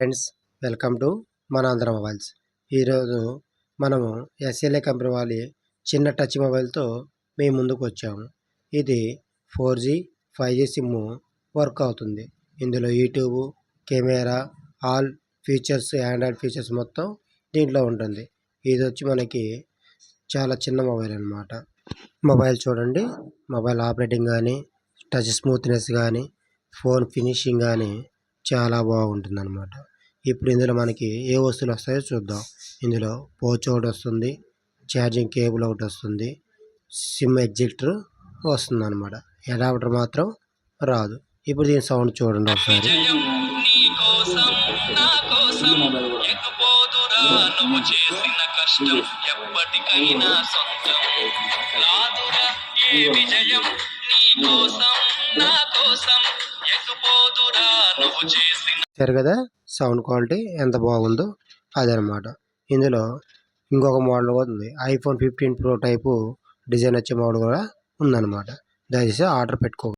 Friends welcome to మన Andhra mobiles. ఈరోజు మనము ఎస్ఎల్ఏ కంపెనీ వాళ్ళ చిన్న టచ్ మొబైల్తో మీ ముందుకు వచ్చాము. ఇది four G five G sim work అవుతుంది. ఇందులో YouTube camera all features Android features మొత్తం దీంట్లో ఉంటుంది. ఇది వచ్చి మనకి చాలా చిన్న మొబైల్ అనమాట మొబైల్ చూడండి. మొబైల్ ఆపరేటింగ్ కానీ టచ్ స్మూత్నెస్ కానీ ఫోన్ ఫినిషింగ్ కానీ చాలా బాగుంటుంది అనమాట ఇప్పుడు ఇందులో మనకి ఏ వస్తువులు వస్తాయో చూద్దాం. ఇందులో పోచ్ ఒకటి వస్తుంది ఛార్జింగ్ కేబుల్ ఒకటి వస్తుంది సిమ్ ఎగ్జిక్టర్ వస్తుంది అనమాట అడాప్టర్ మాత్రం రాదు. ఇప్పుడు దీని సౌండ్ చూడండి ఒకసారి. ఎప్పటికైనా సొంతం రాదురా ఏ విజయం నీ కోసం సరే కదా? సౌండ్ క్వాలిటీ ఎంత బాగుందో అదనమాట. ఇందులో ఇంకొక మోడల్ కూడా ఉంది. IPhone fifteen pro type design వచ్చే మోడల్ కూడా ఉందన్నమాట. దయచేసి ఆర్డర్ పెట్టుకో